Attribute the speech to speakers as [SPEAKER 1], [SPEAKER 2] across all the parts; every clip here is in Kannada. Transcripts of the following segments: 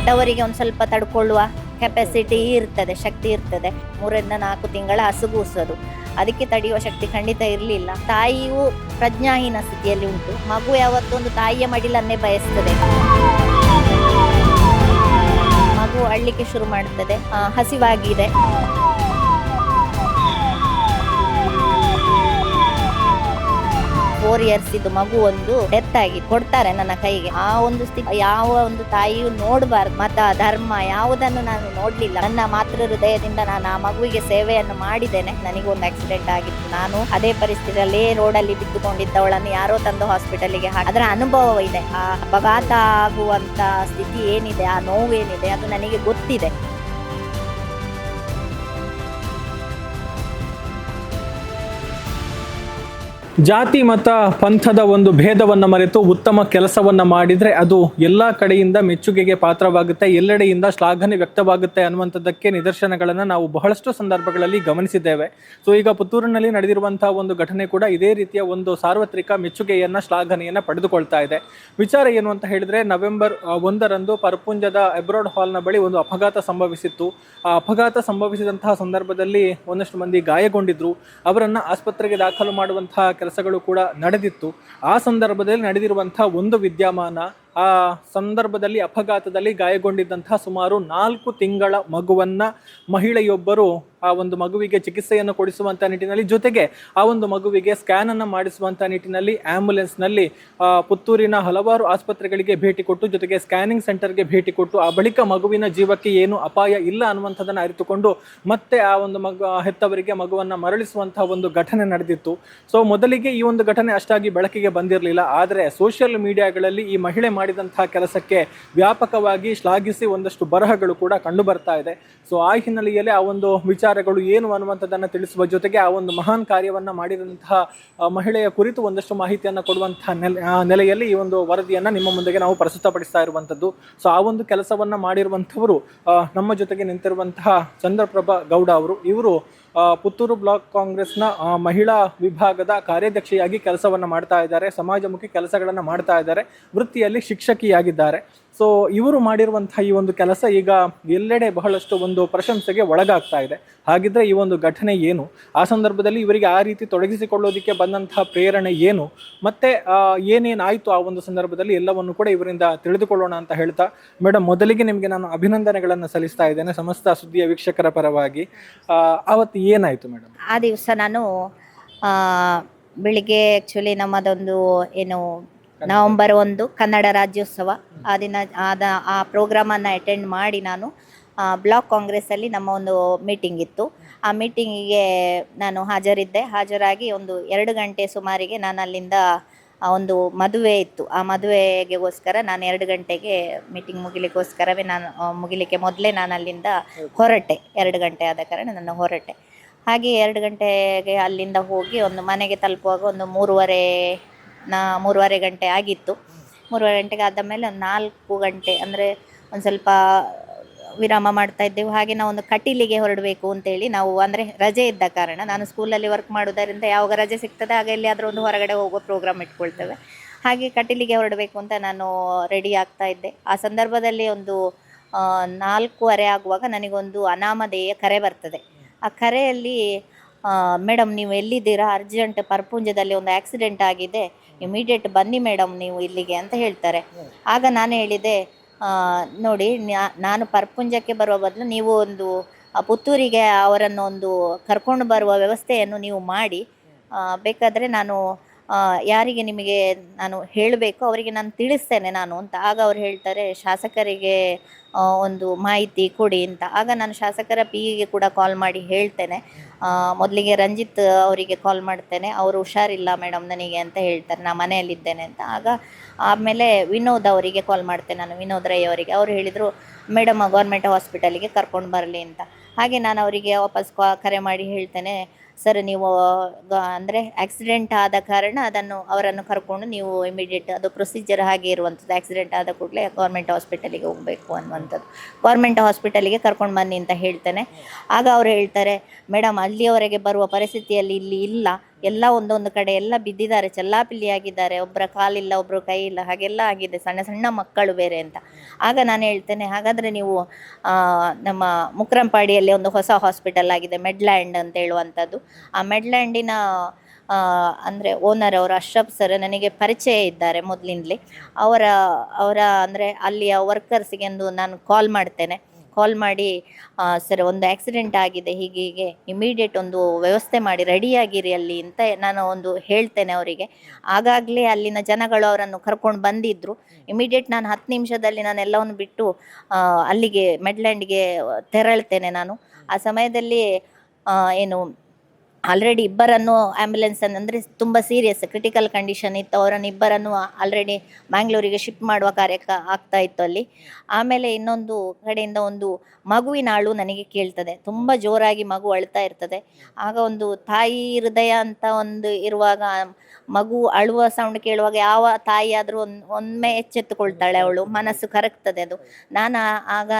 [SPEAKER 1] ದೊಡ್ಡವರಿಗೆ ಒಂದು ಸ್ವಲ್ಪ ತಡ್ಕೊಳ್ಳುವ ಕೆಪಾಸಿಟಿ ಇರ್ತದೆ, ಶಕ್ತಿ ಇರ್ತದೆ. ಮೂರರಿಂದ ನಾಲ್ಕು ತಿಂಗಳ ಹಸುಗೂಸೋದು. ಅದಕ್ಕೆ ತಡೆಯುವ ಶಕ್ತಿ ಖಂಡಿತ ಇರಲಿಲ್ಲ. ತಾಯಿಯು ಪ್ರಜ್ಞಾಹೀನ ಸ್ಥಿತಿಯಲ್ಲಿ ಉಂಟು. ಮಗು ಯಾವತ್ತೊಂದು ತಾಯಿಯ ಮಡಿಲನ್ನೇ ಬಯಸ್ತದೆ. ಮಗು ಅಳ್ಳಿಕ್ಕೆ ಶುರು ಮಾಡುತ್ತದೆ ಹಸಿವಾಗಿದೆ. ಫೋರ್ ಇಯರ್ಸ್ ಇದು ಮಗು ಒಂದು ಡೆತ್ ಆಗಿ ಕೊಡ್ತಾರೆ ನನ್ನ ಕೈಗೆ. ಆ ಒಂದು ಸ್ಥಿತಿ, ಯಾವ ಒಂದು ತಾಯಿಯು ನೋಡಬಾರ್ದು. ಮತ ಧರ್ಮ ಯಾವುದನ್ನು ನಾನು ನೋಡ್ಲಿಲ್ಲ. ನನ್ನ ಮಾತೃ ಹೃದಯದಿಂದ ನಾನು ಆ ಮಗುವಿಗೆ ಸೇವೆಯನ್ನು ಮಾಡಿದ್ದೇನೆ. ನನಗೊಂದು ಆಕ್ಸಿಡೆಂಟ್ ಆಗಿತ್ತು. ನಾನು ಅದೇ ಪರಿಸ್ಥಿತಿಯಲ್ಲಿ ರೋಡಲ್ಲಿ ಬಿದ್ದುಕೊಂಡಿದ್ದವಳನ್ನು ಯಾರೋ ತಂದು ಹಾಸ್ಪಿಟಲ್ಗೆ ಹಾಕಿ ಅದರ ಅನುಭವ ಇದೆ. ಆ ಅಪಘಾತ ಆಗುವಂತ ಸ್ಥಿತಿ ಏನಿದೆ? ಆ ನೋವು ಏನಿದೆ? ಅದು ನನಗೆ ಗೊತ್ತಿದೆ.
[SPEAKER 2] ಜಾತಿ, ಮತ, ಪಂಥದ ಒಂದು ಭೇದವನ್ನು ಮರೆತು ಉತ್ತಮ ಕೆಲಸವನ್ನು ಮಾಡಿದರೆ ಅದು ಎಲ್ಲ ಕಡೆಯಿಂದ ಮೆಚ್ಚುಗೆಗೆ ಪಾತ್ರವಾಗುತ್ತೆ, ಎಲ್ಲೆಡೆಯಿಂದ ಶ್ಲಾಘನೆ ವ್ಯಕ್ತವಾಗುತ್ತೆ ಅನ್ನುವಂಥದ್ದಕ್ಕೆ ನಿದರ್ಶನಗಳನ್ನು ನಾವು ಬಹಳಷ್ಟು ಸಂದರ್ಭಗಳಲ್ಲಿ ಗಮನಿಸಿದ್ದೇವೆ. ಸೊ ಈಗ ಪುತ್ತೂರಿನಲ್ಲಿ ನಡೆದಿರುವಂತಹ ಒಂದು ಘಟನೆ ಕೂಡ ಇದೇ ರೀತಿಯ ಒಂದು ಸಾರ್ವತ್ರಿಕ ಮೆಚ್ಚುಗೆಯನ್ನ, ಶ್ಲಾಘನೆಯನ್ನು ಪಡೆದುಕೊಳ್ತಾ ಇದೆ. ವಿಚಾರ ಏನು ಅಂತ ಹೇಳಿದ್ರೆ, ನವೆಂಬರ್ ಒಂದರಂದು ಪರಪುಂಜದ ಎಬ್ರೋಡ್ ಹಾಲ್ನ ಬಳಿ ಒಂದು ಅಪಘಾತ ಸಂಭವಿಸಿತ್ತು. ಆ ಅಪಘಾತ ಸಂಭವಿಸಿದಂತಹ ಸಂದರ್ಭದಲ್ಲಿ ಒಂದಷ್ಟು ಮಂದಿ ಗಾಯಗೊಂಡಿದ್ರು. ಅವರನ್ನು ಆಸ್ಪತ್ರೆಗೆ ದಾಖಲು ಮಾಡುವಂತಹ ಕೆಲಸಗಳು ಕೂಡ ನಡೆದಿತ್ತು. ಆ ಸಂದರ್ಭದಲ್ಲಿ ನಡೆದಿರುವಂಥ ಒಂದು ವಿದ್ಯಮಾನ ಆ ಸಂದರ್ಭದಲ್ಲಿ, ಅಪಘಾತದಲ್ಲಿ ಗಾಯಗೊಂಡಿದ್ದಂತಹ ಸುಮಾರು ನಾಲ್ಕು ತಿಂಗಳ ಮಗುವನ್ನ ಮಹಿಳೆಯೊಬ್ಬರು ಆ ಒಂದು ಮಗುವಿಗೆ ಚಿಕಿತ್ಸೆಯನ್ನು ಕೊಡಿಸುವಂಥ ನಿಟ್ಟಿನಲ್ಲಿ, ಜೊತೆಗೆ ಆ ಒಂದು ಮಗುವಿಗೆ ಸ್ಕ್ಯಾನ್ ಮಾಡಿಸುವಂಥ ನಿಟ್ಟಿನಲ್ಲಿ ಆ್ಯಂಬುಲೆನ್ಸ್ನಲ್ಲಿ ನಲ್ಲಿ ಪುತ್ತೂರಿನ ಹಲವಾರು ಆಸ್ಪತ್ರೆಗಳಿಗೆ ಭೇಟಿ ಕೊಟ್ಟು, ಜೊತೆಗೆ ಸ್ಕ್ಯಾನಿಂಗ್ ಸೆಂಟರ್ಗೆ ಭೇಟಿ ಕೊಟ್ಟು, ಆ ಬಳಿಕ ಮಗುವಿನ ಜೀವಕ್ಕೆ ಏನು ಅಪಾಯ ಇಲ್ಲ ಅನ್ನುವಂಥದ್ದನ್ನು ಅರಿತುಕೊಂಡು, ಮತ್ತೆ ಆ ಒಂದು ಮಗು ಹೆತ್ತವರಿಗೆ ಮಗುವನ್ನ ಮರಳಿಸುವಂತಹ ಒಂದು ಘಟನೆ ನಡೆದಿತ್ತು. ಸೊ ಮೊದಲಿಗೆ ಈ ಒಂದು ಘಟನೆ ಅಷ್ಟಾಗಿ ಬೆಳಕಿಗೆ ಬಂದಿರಲಿಲ್ಲ. ಆದರೆ ಸೋಷಿಯಲ್ ಮೀಡಿಯಾಗಳಲ್ಲಿ ಈ ಮಹಿಳೆ ಮಾಡಿದಂತಹ ಕೆಲಸಕ್ಕೆ ವ್ಯಾಪಕವಾಗಿ ಶ್ಲಾಘಿಸಿ ಒಂದಷ್ಟು ಬರಹಗಳು ಕೂಡ ಕಂಡು ಬರ್ತಾ ಇದೆ. ಸೊ ಆ ಹಿನ್ನೆಲೆಯಲ್ಲಿ ಆ ಒಂದು ವಿಚಾರಗಳು ಏನು ಅನ್ನುವಂಥದ್ದನ್ನು ತಿಳಿಸುವ ಜೊತೆಗೆ ಆ ಒಂದು ಮಹಾನ್ ಕಾರ್ಯವನ್ನು ಮಾಡಿದಂತಹ ಮಹಿಳೆಯ ಕುರಿತು ಒಂದಷ್ಟು ಮಾಹಿತಿಯನ್ನು ಕೊಡುವಂತಹ ನೆಲೆ ನೆಲೆಯಲ್ಲಿ ಈ ಒಂದು ವರದಿಯನ್ನು ನಿಮ್ಮ ಮುಂದೆಗೆ ನಾವು ಪ್ರಸ್ತುತಪಡಿಸ್ತಾ ಇರುವಂಥದ್ದು. ಸೊ ಆ ಒಂದು ಕೆಲಸವನ್ನು ಮಾಡಿರುವಂಥವರು ನಮ್ಮ ಜೊತೆಗೆ ನಿಂತಿರುವಂತಹ ಚಂದ್ರಪ್ರಭಾ ಗೌಡ ಅವರು, ಇವರು ಪುತ್ತೂರು ಬ್ಲಾಕ್ ಕಾಂಗ್ರೆಸ್ನ ಮಹಿಳಾ ವಿಭಾಗದ ಕಾರ್ಯಾಧ್ಯಕ್ಷೆಯಾಗಿ ಕೆಲಸವನ್ನು ಮಾಡ್ತಾ ಇದ್ದಾರೆ. ಸಮಾಜಮುಖಿ ಕೆಲಸಗಳನ್ನು ಮಾಡ್ತಾ ಇದ್ದಾರೆ. ವೃತ್ತಿಯಲ್ಲಿ ಶಿಕ್ಷಕಿಯಾಗಿದ್ದಾರೆ. ಸೊ ಇವರು ಮಾಡಿರುವಂತಹ ಈ ಒಂದು ಕೆಲಸ ಈಗ ಎಲ್ಲೆಡೆ ಬಹಳಷ್ಟು ಒಂದು ಪ್ರಶಂಸೆಗೆ ಒಳಗಾಗ್ತಾ ಇದೆ. ಹಾಗಿದ್ರೆ ಈ ಒಂದು ಘಟನೆ ಏನು? ಆ ಸಂದರ್ಭದಲ್ಲಿ ಇವರಿಗೆ ಆ ರೀತಿ ತೊಡಗಿಸಿಕೊಳ್ಳೋದಕ್ಕೆ ಬಂದಂತಹ ಪ್ರೇರಣೆ ಏನು? ಮತ್ತೆ ಏನೇನಾಯಿತು ಆ ಒಂದು ಸಂದರ್ಭದಲ್ಲಿ ಎಲ್ಲವನ್ನು ಕೂಡ ಇವರಿಂದ ತಿಳಿದುಕೊಳ್ಳೋಣ ಅಂತ ಹೇಳ್ತಾ ಮೇಡಮ್ ಮೊದಲಿಗೆ ನಿಮಗೆ ನಾನು ಅಭಿನಂದನೆಗಳನ್ನು ಸಲ್ಲಿಸ್ತಾ ಇದ್ದೇನೆ ಸಮಸ್ತ ಸುದ್ದಿಯ ವೀಕ್ಷಕರ ಪರವಾಗಿ. ಅವತ್ತು ಏನಾಯ್ತು ಮೇಡಮ್
[SPEAKER 1] ಆ ದಿವಸ ನಾನು ಬೆಳಿಗ್ಗೆ ಆ್ಯಕ್ಚುಲಿ ನಮ್ಮದೊಂದು ಏನು ನವೆಂಬರ್ ಒಂದು ಕನ್ನಡ ರಾಜ್ಯೋತ್ಸವ. ಆ ದಿನ ಆದ ಆ ಪ್ರೋಗ್ರಾಮನ್ನು ಅಟೆಂಡ್ ಮಾಡಿ ನಾನು ಬ್ಲಾಕ್ ಕಾಂಗ್ರೆಸ್ಸಲ್ಲಿ ನಮ್ಮ ಒಂದು ಮೀಟಿಂಗ್ ಇತ್ತು. ಆ ಮೀಟಿಂಗಿಗೆ ನಾನು ಹಾಜರಿದ್ದೆ. ಹಾಜರಾಗಿ ಒಂದು ಎರಡು ಗಂಟೆ ಸುಮಾರಿಗೆ ನಾನು ಅಲ್ಲಿಂದ ಒಂದು ಮದುವೆ ಇತ್ತು. ಆ ಮದುವೆಗೋಸ್ಕರ ನಾನು ಎರಡು ಗಂಟೆಗೆ ಮೀಟಿಂಗ್ ಮುಗಿಲಿಕ್ಕೋಸ್ಕರವೇ ನಾನು ಮುಗಿಲಿಕ್ಕೆ ಮೊದಲೇ ನಾನು ಅಲ್ಲಿಂದ ಹೊರಟೆ. ಎರಡು ಗಂಟೆ ಆದ ಕಾರಣ ನಾನು ಹೊರಟೆ. ಹಾಗೆ ಎರಡು ಗಂಟೆಗೆ ಅಲ್ಲಿಂದ ಹೋಗಿ ಒಂದು ಮನೆಗೆ ತಲುಪುವಾಗ ಒಂದು ಮೂರುವರೆ ನಾ ಮೂರುವರೆ ಗಂಟೆ ಆಗಿತ್ತು. ಮೂರುವರೆ ಗಂಟೆಗೆ ಆದ ಮೇಲೆ ಒಂದು ನಾಲ್ಕು ಗಂಟೆ ಅಂದರೆ ಒಂದು ಸ್ವಲ್ಪ ವಿರಾಮ ಮಾಡ್ತಾ ಇದ್ದೆವು. ಹಾಗೆ ನಾವು ಒಂದು ಕಟೀಲಿಗೆ ಹೊರಡಬೇಕು ಅಂತೇಳಿ ನಾವು ಅಂದರೆ ರಜೆ ಇದ್ದ ಕಾರಣ ನಾನು ಸ್ಕೂಲಲ್ಲಿ ವರ್ಕ್ ಮಾಡೋದರಿಂದ ಯಾವಾಗ ರಜೆ ಸಿಗ್ತದೆ ಆಗ ಎಲ್ಲಿಯಾದರೂ ಒಂದು ಹೊರಗಡೆ ಹೋಗೋ ಪ್ರೋಗ್ರಾಮ್ ಇಟ್ಕೊಳ್ತೇವೆ. ಹಾಗೆ ಕಟೀಲಿಗೆ ಹೊರಡಬೇಕು ಅಂತ ನಾನು ರೆಡಿ ಆಗ್ತಾ ಇದ್ದೆ. ಆ ಸಂದರ್ಭದಲ್ಲಿ ಒಂದು ನಾಲ್ಕೂವರೆ ಆಗುವಾಗ ನನಗೊಂದು ಅನಾಮಧೇಯ ಕರೆ ಬರ್ತದೆ. ಆ ಕರೆಯಲ್ಲಿ ಮೇಡಮ್, ನೀವು ಎಲ್ಲಿದ್ದೀರಾ? ಅರ್ಜೆಂಟ್ ಪರ್ಪುಂಜದಲ್ಲಿ ಒಂದು ಆಕ್ಸಿಡೆಂಟ್ ಆಗಿದೆ. ಇಮಿಡಿಯೇಟ್ ಬನ್ನಿ ಮೇಡಮ್ ನೀವು ಇಲ್ಲಿಗೆ ಅಂತ ಹೇಳ್ತಾರೆ. ಆಗ ನಾನು ಹೇಳಿದೆ ನೋಡಿ ನಾನು ಪರ್ಪುಂಜಕ್ಕೆ ಬರುವ ಬದಲು ನೀವು ಒಂದು ಪುತ್ತೂರಿಗೆ ಅವರನ್ನು ಒಂದು ಕರ್ಕೊಂಡು ಬರುವ ವ್ಯವಸ್ಥೆಯನ್ನು ನೀವು ಮಾಡಿ ಬೇಕಾದರೆ ನಾನು ಯಾರಿಗೆ ನಿಮಗೆ ನಾನು ಹೇಳಬೇಕು, ಅವರಿಗೆ ನಾನು ತಿಳಿಸ್ತೇನೆ ನಾನು ಅಂತ. ಆಗ ಅವ್ರು ಹೇಳ್ತಾರೆ, ಶಾಸಕರಿಗೆ ಒಂದು ಮಾಹಿತಿ ಕೊಡಿ ಅಂತ. ಆಗ ನಾನು ಶಾಸಕರ ಪಿ ಇಗೆ ಕೂಡ ಕಾಲ್ ಮಾಡಿ ಹೇಳ್ತೇನೆ. ಮೊದಲಿಗೆ ರಂಜಿತ್ ಅವರಿಗೆ ಕಾಲ್ ಮಾಡ್ತೇನೆ. ಅವರು ಹುಷಾರಿಲ್ಲ ಮೇಡಮ್ ನನಗೆ ಅಂತ ಹೇಳ್ತಾರೆ. ನಾ ಮನೆಯಲ್ಲಿದ್ದೇನೆ ಅಂತ. ಆಗ ಆಮೇಲೆ ವಿನೋದ್ ಅವರಿಗೆ ಕಾಲ್ ಮಾಡ್ತೇನೆ ನಾನು, ವಿನೋದ್ ರೈ ಅವರಿಗೆ. ಅವ್ರು ಹೇಳಿದರು ಮೇಡಮ್ ಗೌರ್ಮೆಂಟ್ ಹಾಸ್ಪಿಟಲಿಗೆ ಕರ್ಕೊಂಡು ಬರಲಿ ಅಂತ. ಹಾಗೆ ನಾನು ಅವರಿಗೆ ವಾಪಸ್ ಕರೆ ಮಾಡಿ ಹೇಳ್ತೇನೆ. ಸರ್, ನೀವು ಅಂದರೆ ಆಕ್ಸಿಡೆಂಟ್ ಆದ ಕಾರಣ ಅದನ್ನು, ಅವರನ್ನು ಕರ್ಕೊಂಡು ನೀವು ಇಮಿಡಿಯೇಟ್ ಅದು ಪ್ರೊಸೀಜರ್ ಹಾಗೆ ಇರುವಂಥದ್ದು. ಆಕ್ಸಿಡೆಂಟ್ ಆದ ಕೂಡಲೇ ಗೌರ್ಮೆಂಟ್ ಹಾಸ್ಪಿಟಲಿಗೆ ಹೋಗಬೇಕು ಅನ್ನುವಂಥದ್ದು. ಗೌರ್ಮೆಂಟ್ ಹಾಸ್ಪಿಟಲಿಗೆ ಕರ್ಕೊಂಡು ಬನ್ನಿ ಅಂತ ಹೇಳ್ತೇನೆ. ಆಗ ಅವರು ಹೇಳ್ತಾರೆ, ಮೇಡಮ್, ಅಲ್ಲಿಯವರೆಗೆ ಬರುವ ಪರಿಸ್ಥಿತಿಯಲ್ಲಿ ಇಲ್ಲಿ ಇಲ್ಲ. ಎಲ್ಲ ಒಂದೊಂದು ಕಡೆ ಎಲ್ಲ ಬಿದ್ದಿದ್ದಾರೆ, ಚೆಲ್ಲಾಪಿಲ್ಲಿಯಾಗಿದ್ದಾರೆ ಒಬ್ಬರ ಕಾಲಿಲ್ಲ ಒಬ್ಬರು ಕೈ ಇಲ್ಲ ಹಾಗೆಲ್ಲ ಆಗಿದೆ, ಸಣ್ಣ ಸಣ್ಣ ಮಕ್ಕಳು ಬೇರೆ ಅಂತ. ಆಗ ನಾನು ಹೇಳ್ತೇನೆ, ಹಾಗಾದರೆ ನೀವು ನಮ್ಮ ಮುಕ್ರಂಪಾಡಿಯಲ್ಲಿ ಒಂದು ಹೊಸ ಹಾಸ್ಪಿಟಲ್ ಆಗಿದೆ ಮೆಡ್ಲ್ಯಾಂಡ್ ಅಂತ ಹೇಳುವಂಥದ್ದು. ಆ ಮೆಡ್ಲ್ಯಾಂಡಿನ ಅಂದರೆ ಓನರ್ ಅವರು ಅಶ್ರಫ್ ಸರ್ ನನಗೆ ಪರಿಚಯ ಇದ್ದಾರೆ ಮೊದಲಿಂದಲೇ. ಅವರ ಅವರ, ಅಂದರೆ ಅಲ್ಲಿಯ ವರ್ಕರ್ಸಿಗೆ ಒಂದು ನಾನು ಕಾಲ್ ಮಾಡ್ತೇನೆ. ಕಾಲ್ ಮಾಡಿ ಸರ್ ಒಂದು ಆಕ್ಸಿಡೆಂಟ್ ಆಗಿದೆ, ಹೀಗೆ ಹೀಗೆ ಇಮಿಡಿಯೇಟ್ ಒಂದು ವ್ಯವಸ್ಥೆ ಮಾಡಿ, ರೆಡಿಯಾಗಿರಿ ಅಲ್ಲಿ ಅಂತ ನಾನು ಒಂದು ಹೇಳ್ತೇನೆ ಅವರಿಗೆ. ಆಗಾಗಲೇ ಅಲ್ಲಿನ ಜನಗಳು ಅವರನ್ನು ಕರ್ಕೊಂಡು ಬಂದಿದ್ದರು ಇಮಿಡಿಯೇಟ್ ನಾನು ಹತ್ತು ನಿಮಿಷದಲ್ಲಿ ನಾನು ಎಲ್ಲವನ್ನು ಬಿಟ್ಟು ಅಲ್ಲಿಗೆ ಮೆಡ್ಲ್ಯಾಂಡ್ಗೆ ತೆರಳ್ತೇನೆ ನಾನು. ಆ ಸಮಯದಲ್ಲಿ ಏನು ಆಲ್ರೆಡಿ ಇಬ್ಬರನ್ನು ಆ್ಯಂಬುಲೆನ್ಸ್ ಅಂದರೆ ತುಂಬ ಸೀರಿಯಸ್ ಕ್ರಿಟಿಕಲ್ ಕಂಡೀಷನ್ ಇತ್ತು. ಅವರನ್ನು ಇಬ್ಬರನ್ನು ಆಲ್ರೆಡಿ ಮ್ಯಾಂಗ್ಳೂರಿಗೆ ಶಿಫ್ಟ್ ಮಾಡುವ ಕಾರ್ಯ ಕ- ಆಗ್ತಾ ಇತ್ತು ಅಲ್ಲಿ. ಆಮೇಲೆ ಇನ್ನೊಂದು ಕಡೆಯಿಂದ ಒಂದು ಮಗುವಿನ ಅಳು ನನಗೆ ಕೇಳ್ತದೆ. ತುಂಬ ಜೋರಾಗಿ ಮಗು ಅಳ್ತಾ ಇರ್ತದೆ. ಆಗ ಒಂದು ತಾಯಿ ಹೃದಯ ಅಂತ ಒಂದು ಇರುವಾಗ ಮಗು ಅಳುವ ಸೌಂಡ್ ಕೇಳುವಾಗ ಯಾವ ತಾಯಿಯಾದರೂ ಒಂದು ಒಮ್ಮೆ ಎಚ್ಚೆತ್ತುಕೊಳ್ತಾಳೆ ಅವಳು. ಮನಸ್ಸು ಕರಗ್ತದೆ ಅದು. ನಾನು, ಆಗ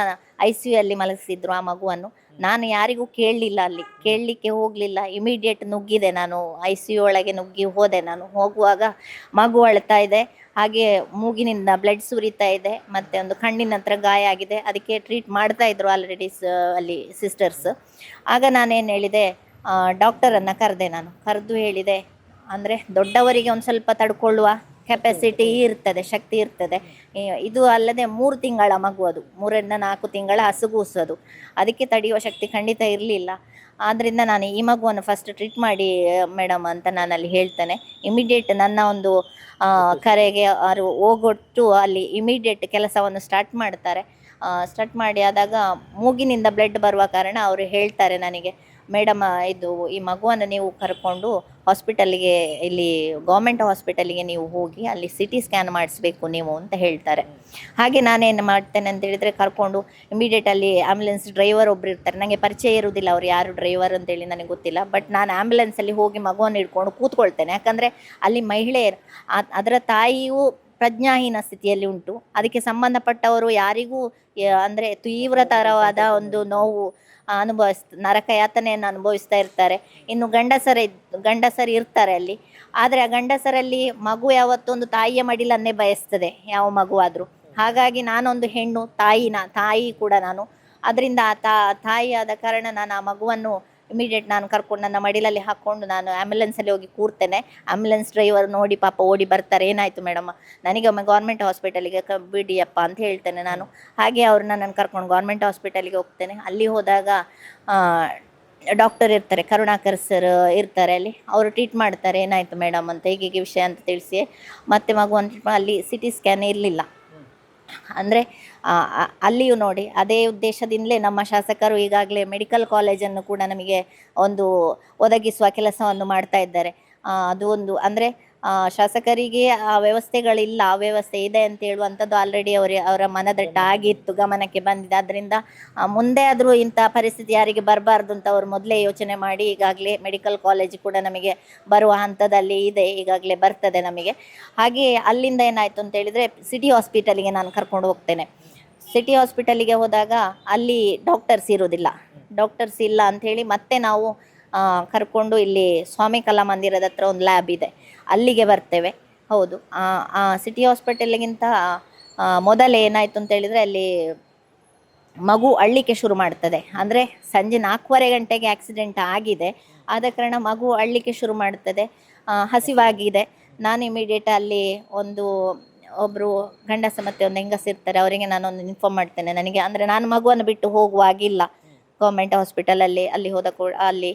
[SPEAKER 1] ಐ ಸಿ ಯು ಅಲ್ಲಿ ಮಲಗಿಸಿದ್ರು ಆ ಮಗುವನ್ನು. ನಾನು ಯಾರಿಗೂ ಕೇಳಲಿಲ್ಲ ಅಲ್ಲಿ. ಕೇಳಲಿಕ್ಕೆ ಹೋಗಲಿಲ್ಲ. ಇಮಿಡಿಯೇಟ್ ನುಗ್ಗಿದೆ ನಾನು. ಐ ಸಿ ಯು ಒಳಗೆ ನುಗ್ಗಿ ಹೋದೆ ನಾನು. ಹೋಗುವಾಗ ಮಗು ಅಳ್ತಾ ಇದೆ. ಹಾಗೆ ಮೂಗಿನಿಂದ ಬ್ಲಡ್ ಸುರಿತಾ ಇದೆ. ಮತ್ತು ಒಂದು ಕಣ್ಣಿನ ಹತ್ರ ಗಾಯ ಆಗಿದೆ. ಅದಕ್ಕೆ ಟ್ರೀಟ್ ಮಾಡ್ತಾ ಇದ್ರು ಆಲ್ರೆಡಿ ಅಲ್ಲಿ ಸಿಸ್ಟರ್ಸ್ ಆಗ ನಾನೇನು ಹೇಳಿದೆ ಡಾಕ್ಟರನ್ನು ಕರೆದೆ ನಾನು. ಕರೆದು ಹೇಳಿದೆ, ಅಂದರೆ ದೊಡ್ಡವರಿಗೆ ಒಂದು ಸ್ವಲ್ಪ ತಡ್ಕೊಳ್ಳುವ. ಕೆಪಾಸಿಟಿ ಇರ್ತದೆ ಶಕ್ತಿ ಇರ್ತದೆ. ಇದು ಅಲ್ಲದೆ ಮೂರು ತಿಂಗಳ ಮಗು ಅದು ಮೂರರಿಂದ ನಾಲ್ಕು ತಿಂಗಳ ಹಸುಗೂಸೋದು ಅದಕ್ಕೆ ತಡೆಯುವ ಶಕ್ತಿ ಖಂಡಿತ ಇರಲಿಲ್ಲ. ಆದ್ದರಿಂದ ನಾನು ಈ ಮಗುವನ್ನು ಫಸ್ಟ್ ಟ್ರೀಟ್ ಮಾಡಿ ಮೇಡಮ್ ಅಂತ ನಾನು ಅಲ್ಲಿ ಹೇಳ್ತೇನೆ. ಇಮಿಡಿಯೇಟ್ ನನ್ನ ಒಂದು ಕರೆಗೆ ಅವರು ಹೋಗೊಟ್ಟು ಅಲ್ಲಿ ಇಮಿಡಿಯೇಟ್ ಕೆಲಸವನ್ನು ಸ್ಟಾರ್ಟ್ ಮಾಡ್ತಾರೆ. ಸ್ಟಾರ್ಟ್ ಮಾಡಿ ಆದಾಗ ಮೂಗಿನಿಂದ ಬ್ಲಡ್ ಬರುವ ಕಾರಣ ಅವರು ಹೇಳ್ತಾರೆ ನನಗೆ ಮೇಡಮ್ ಇದು ಈ ಮಗುವನ್ನು ನೀವು ಕರ್ಕೊಂಡು ಹಾಸ್ಪಿಟಲ್ಗೆ, ಇಲ್ಲಿ ಗೌರ್ಮೆಂಟ್ ಹಾಸ್ಪಿಟಲ್ಗೆ ನೀವು ಹೋಗಿ ಅಲ್ಲಿ ಸಿ ಟಿ ಸ್ಕ್ಯಾನ್ ಮಾಡಿಸ್ಬೇಕು ನೀವು ಅಂತ ಹೇಳ್ತಾರೆ. ಹಾಗೆ ನಾನೇನು ಮಾಡ್ತೇನೆ ಅಂತ ಹೇಳಿದರೆ ಕರ್ಕೊಂಡು ಇಮಿಡಿಯೇಟಲ್ಲಿ ಆ್ಯಂಬುಲೆನ್ಸ್ ಡ್ರೈವರ್ ಒಬ್ರು ಇರ್ತಾರೆ. ನನಗೆ ಪರಿಚಯ ಇರುವುದಿಲ್ಲ ಅವ್ರು ಯಾರು ಡ್ರೈವರ್ ಅಂತೇಳಿ ನನಗೆ ಗೊತ್ತಿಲ್ಲ. ಬಟ್ ನಾನು ಆ್ಯಂಬುಲೆನ್ಸಲ್ಲಿ ಹೋಗಿ ಮಗುವನ್ನು ಹಿಡ್ಕೊಂಡು ಕೂತ್ಕೊಳ್ತೇನೆ. ಯಾಕಂದರೆ ಅಲ್ಲಿ ಮಹಿಳೆಯರು ಅದರ ತಾಯಿಯು ಪ್ರಜ್ಞಾಹೀನ ಸ್ಥಿತಿಯಲ್ಲಿ ಉಂಟು. ಅದಕ್ಕೆ ಸಂಬಂಧಪಟ್ಟವರು ಯಾರಿಗೂ, ಅಂದ್ರೆ ತೀವ್ರತರವಾದ ಒಂದು ನೋವು ಅನುಭವಿಸ್ ನರಕ ಯಾತನೆಯನ್ನು ಅನುಭವಿಸ್ತಾ ಇರ್ತಾರೆ. ಇನ್ನು ಗಂಡಸರ, ಗಂಡಸರು ಇರ್ತಾರೆ ಅಲ್ಲಿ. ಆದರೆ ಆ ಗಂಡಸರಲ್ಲಿ ಮಗು ಯಾವತ್ತೊಂದು ತಾಯಿಯ ಮಡಿಲನ್ನೇ ಬಯಸ್ತದೆ, ಯಾವ ಮಗುವಾದರೂ. ಹಾಗಾಗಿ ನಾನೊಂದು ಹೆಣ್ಣು, ತಾಯಿನ, ತಾಯಿ ಕೂಡ ನಾನು. ಅದರಿಂದ ಆ ತಾ ತಾಯಿ ಆದ ಕಾರಣ ನಾನು ಆ ಮಗುವನ್ನು ಇಮಿಡಿಯೇಟ್ ನಾನು ಕರ್ಕೊಂಡು ನನ್ನ ಮಡಿಲಲ್ಲಿ ಹಾಕ್ಕೊಂಡು ನಾನು ಆ್ಯಂಬುಲೆನ್ಸಲ್ಲಿ ಹೋಗಿ ಕೂರ್ತೇನೆ. ಆ್ಯಂಬುಲೆನ್ಸ್ ಡ್ರೈವರ್ ನೋಡಿ ಪಾಪ ಓಡಿ ಬರ್ತಾರೆ. ಏನಾಯಿತು ಮೇಡಮ್? ನನಗೆ ಒಮ್ಮೆ ಗೌರ್ಮೆಂಟ್ ಹಾಸ್ಪಿಟಲಿಗೆ ಕ ಬಿಡಿಯಪ್ಪ ಅಂತ ಹೇಳ್ತೇನೆ ನಾನು. ಹಾಗೆ ಅವ್ರನ್ನ ನಾನು ಕರ್ಕೊಂಡು ಗೌರ್ಮೆಂಟ್ ಹಾಸ್ಪಿಟಲಿಗೆ ಹೋಗ್ತೇನೆ. ಅಲ್ಲಿ ಹೋದಾಗ ಡಾಕ್ಟರ್ ಇರ್ತಾರೆ ಕರುಣಾಕರ್ ಸರ್ ಇರ್ತಾರೆ ಅಲ್ಲಿ. ಅವರು ಟ್ರೀಟ್ ಮಾಡ್ತಾರೆ. ಏನಾಯಿತು ಮೇಡಮ್ ಅಂತ ಹೀಗೆ ವಿಷಯ ಅಂತ ತಿಳಿಸಿ. ಮತ್ತೆ ಮಗುವನ್ನು ಅಂತ ಅಲ್ಲಿ ಸಿ ಟಿ ಸ್ಕ್ಯಾನ್ ಇರಲಿಲ್ಲ ಅಂದರೆ ಅಲ್ಲಿಯೂ ನೋಡಿ, ಅದೇ ಉದ್ದೇಶದಿಂದಲೇ ನಮ್ಮ ಶಾಸಕರು ಈಗಾಗಲೇ ಮೆಡಿಕಲ್ ಕಾಲೇಜನ್ನು ಕೂಡ ನಮಗೆ ಒಂದು ಒದಗಿಸುವ ಕೆಲಸವನ್ನು ಮಾಡ್ತಾ ಇದ್ದಾರೆ. ಅದು ಒಂದು, ಅಂದರೆ ಶಾಸಕರಿಗೆ ಆ ವ್ಯವಸ್ಥೆಗಳಿಲ್ಲ, ಆ ವ್ಯವಸ್ಥೆ ಇದೆ ಅಂತ ಹೇಳುವಂಥದ್ದು ಆಲ್ರೆಡಿ ಅವರ ಅವರ ಮನದಟ್ಟ ಆಗಿತ್ತು, ಗಮನಕ್ಕೆ ಬಂದಿದೆ. ಅದರಿಂದ ಮುಂದೆ ಆದರೂ ಇಂಥ ಪರಿಸ್ಥಿತಿ ಯಾರಿಗೆ ಬರಬಾರ್ದು ಅಂತ ಅವರು ಮೊದಲೇ ಯೋಚನೆ ಮಾಡಿ, ಈಗಾಗಲೇ ಮೆಡಿಕಲ್ ಕಾಲೇಜ್ ಕೂಡ ನಮಗೆ ಬರುವ ಹಂತದಲ್ಲಿ ಇದೆ, ಈಗಾಗಲೇ ಬರ್ತದೆ ನಮಗೆ. ಹಾಗೆ ಅಲ್ಲಿಂದ ಏನಾಯಿತು ಅಂತ ಹೇಳಿದರೆ ಸಿಟಿ ಹಾಸ್ಪಿಟಲಿಗೆ ನಾನು ಕರ್ಕೊಂಡು ಹೋಗ್ತೇನೆ. ಸಿಟಿ ಹಾಸ್ಪಿಟಲಿಗೆ ಹೋದಾಗ ಅಲ್ಲಿ ಡಾಕ್ಟರ್ಸ್ ಇರೋದಿಲ್ಲ ಡಾಕ್ಟರ್ಸ್ ಇಲ್ಲ ಅಂಥೇಳಿ ಮತ್ತೆ ನಾವು ಕರ್ಕೊಂಡು ಇಲ್ಲಿ ಸ್ವಾಮಿ ಕಲಾ ಮಂದಿರದ ಹತ್ರ ಒಂದು ಲ್ಯಾಬ್ ಇದೆ. ಅಲ್ಲಿಗೆ ಬರ್ತೇವೆ. ಹೌದು. ಆ, ಸಿಟಿ ಹಾಸ್ಪಿಟಲ್ಗಿಂತ ಮೊದಲೇ ಏನಾಯಿತು ಅಂತ ಹೇಳಿದರೆ ಅಲ್ಲಿ ಮಗು ಅಳ್ಳಿಕೆ ಶುರು ಮಾಡ್ತದೆ. ಅಂದರೆ ಸಂಜೆ ನಾಲ್ಕೂವರೆ ಗಂಟೆಗೆ ಆಕ್ಸಿಡೆಂಟ್ ಆಗಿದೆ. ಆದ ಕಾರಣ ಮಗು ಅಳ್ಳಿಕೆ ಶುರು ಮಾಡ್ತದೆ. ಹಸಿವಾಗಿದೆ. ನಾನು ಇಮಿಡಿಯೇಟ್ ಅಲ್ಲಿ ಒಂದು ಒಬ್ಬರು ಗಂಡಸ ಮತ್ತು ಒಂದು ಹೆಂಗಸ ಇರ್ತಾರೆ, ಅವರಿಗೆ ನಾನೊಂದು ಇನ್ಫಾರ್ಮ್ ಮಾಡ್ತೇನೆ. ನನಗೆ ಅಂದರೆ ನಾನು ಮಗುವನ್ನು ಬಿಟ್ಟು ಹೋಗುವಾಗಿಲ್ಲ. ಗೌರ್ಮೆಂಟ್ ಹಾಸ್ಪಿಟಲಲ್ಲಿ ಅಲ್ಲಿ ಹೋದ ಕೂಡ ಅಲ್ಲಿ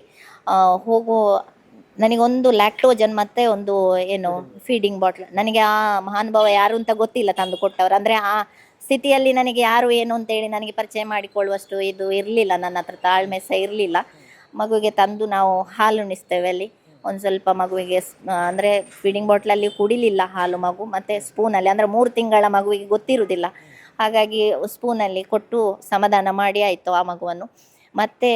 [SPEAKER 1] ಹೋಗುವ ಹೋಗೋ ನನಗೊಂದು ಲ್ಯಾಕ್ಟೋಜನ್ ಮತ್ತೆ ಒಂದು ಏನು ಫೀಡಿಂಗ್ ಬಾಟ್ಲ್ ನನಗೆ ಆ ಮಹಾನುಭಾವ ಯಾರು ಅಂತ ಗೊತ್ತಿಲ್ಲ ತಂದು ಕೊಟ್ಟವರು. ಅಂದರೆ ಆ ಸ್ಥಿತಿಯಲ್ಲಿ ನನಗೆ ಯಾರು ಏನು ಅಂತೇಳಿ ನನಗೆ ಪರಿಚಯ ಮಾಡಿಕೊಳ್ಳುವಷ್ಟು ಇದು ಇರಲಿಲ್ಲ. ನನ್ನ ಹತ್ರ ತಾಳ್ಮೆ ಸಹ ಇರಲಿಲ್ಲ. ಮಗುವಿಗೆ ತಂದು ನಾವು ಹಾಲು ಉಣಿಸ್ತೇವೆ ಅಲ್ಲಿ. ಒಂದು ಸ್ವಲ್ಪ ಮಗುವಿಗೆ ಅಂದರೆ ಫೀಡಿಂಗ್ ಬಾಟ್ಲಲ್ಲಿ ಕುಡಿಲಿಲ್ಲ ಹಾಲು ಮಗು, ಮತ್ತು ಸ್ಪೂನಲ್ಲಿ ಅಂದರೆ ಮೂರು ತಿಂಗಳ ಮಗುವಿಗೆ ಗೊತ್ತಿರುವುದಿಲ್ಲ ಹಾಗಾಗಿ ಸ್ಪೂನಲ್ಲಿ ಕೊಟ್ಟು ಸಮಾಧಾನ ಮಾಡಿ ಆಯಿತು ಆ ಮಗುವನ್ನು. ಮತ್ತು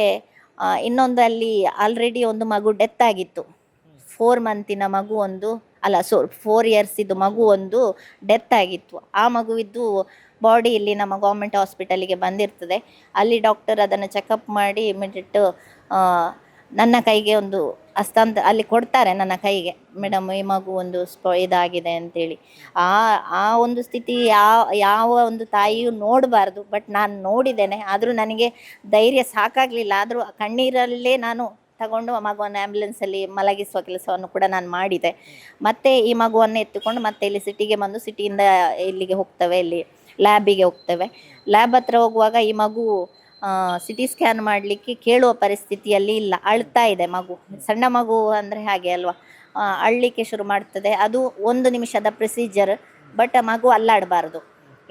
[SPEAKER 1] ಇನ್ನೊಂದಲ್ಲಿ ಆಲ್ರೆಡಿ ಒಂದು ಮಗು ಡೆತ್ ಆಗಿತ್ತು. ಫೋರ್ ಮಂತಿನ ಮಗು ಒಂದು, ಅಲ್ಲ ಸೊ ಫೋರ್ ಇಯರ್ಸಿದ್ದು ಮಗು ಒಂದು ಡೆತ್ ಆಗಿತ್ತು. ಆ ಮಗುವಿದ್ದು ಬಾಡಿ ಇಲ್ಲಿ ನಮ್ಮ ಗೌರ್ಮೆಂಟ್ ಹಾಸ್ಪಿಟಲಿಗೆ ಬಂದಿರ್ತದೆ. ಅಲ್ಲಿ ಡಾಕ್ಟರ್ ಅದನ್ನು ಚೆಕಪ್ ಮಾಡಿ ಇಮಿಡಿಯೇಟ್ ನನ್ನ ಕೈಗೆ ಒಂದು ಹಸ್ತಾಂತ, ಅಲ್ಲಿ ಕೊಡ್ತಾರೆ ನನ್ನ ಕೈಗೆ. ಮೇಡಮ್ ಈ ಮಗು ಒಂದು ಸ್ಪ, ಇದಾಗಿದೆ ಅಂತೇಳಿ. ಆ ಆ ಒಂದು ಸ್ಥಿತಿ ಯಾವ ಯಾವ ಒಂದು ತಾಯಿಯು ನೋಡಬಾರ್ದು. ಬಟ್ ನಾನು ನೋಡಿದ್ದೇನೆ. ಆದರೂ ನನಗೆ ಧೈರ್ಯ ಸಾಕಾಗಲಿಲ್ಲ. ಆದರೂ ಕಣ್ಣೀರಲ್ಲೇ ನಾನು ತಗೊಂಡು ಆ ಮಗುವನ್ನು ಆ್ಯಂಬುಲೆನ್ಸಲ್ಲಿ ಮಲಗಿಸುವ ಕೆಲಸವನ್ನು ಕೂಡ ನಾನು ಮಾಡಿದೆ. ಮತ್ತೆ ಈ ಮಗುವನ್ನು ಎತ್ತುಕೊಂಡು ಮತ್ತೆ ಇಲ್ಲಿ ಸಿಟಿಗೆ ಬಂದು ಸಿಟಿಯಿಂದ ಇಲ್ಲಿಗೆ ಹೋಗ್ತವೆ. ಇಲ್ಲಿ ಲ್ಯಾಬಿಗೆ ಹೋಗ್ತೇವೆ. ಲ್ಯಾಬ್ ಹತ್ರ ಹೋಗುವಾಗ ಈ ಮಗು ಸಿಟಿ ಸ್ಕ್ಯಾನ್ ಮಾಡಲಿಕ್ಕೆ ಕೇಳುವ ಪರಿಸ್ಥಿತಿಯಲ್ಲಿ ಇಲ್ಲ. ಅಳ್ತಾ ಇದೆ ಮಗು. ಸಣ್ಣ ಮಗು ಅಂದರೆ ಹಾಗೆ ಅಲ್ವಾ? ಅಳ್ಳಿಕ್ಕೆ ಶುರು ಮಾಡ್ತದೆ. ಅದು ಒಂದು ನಿಮಿಷದ ಪ್ರೊಸೀಜರ್ ಬಟ್ ಮಗು ಅಲ್ಲಾಡಬಾರ್ದು.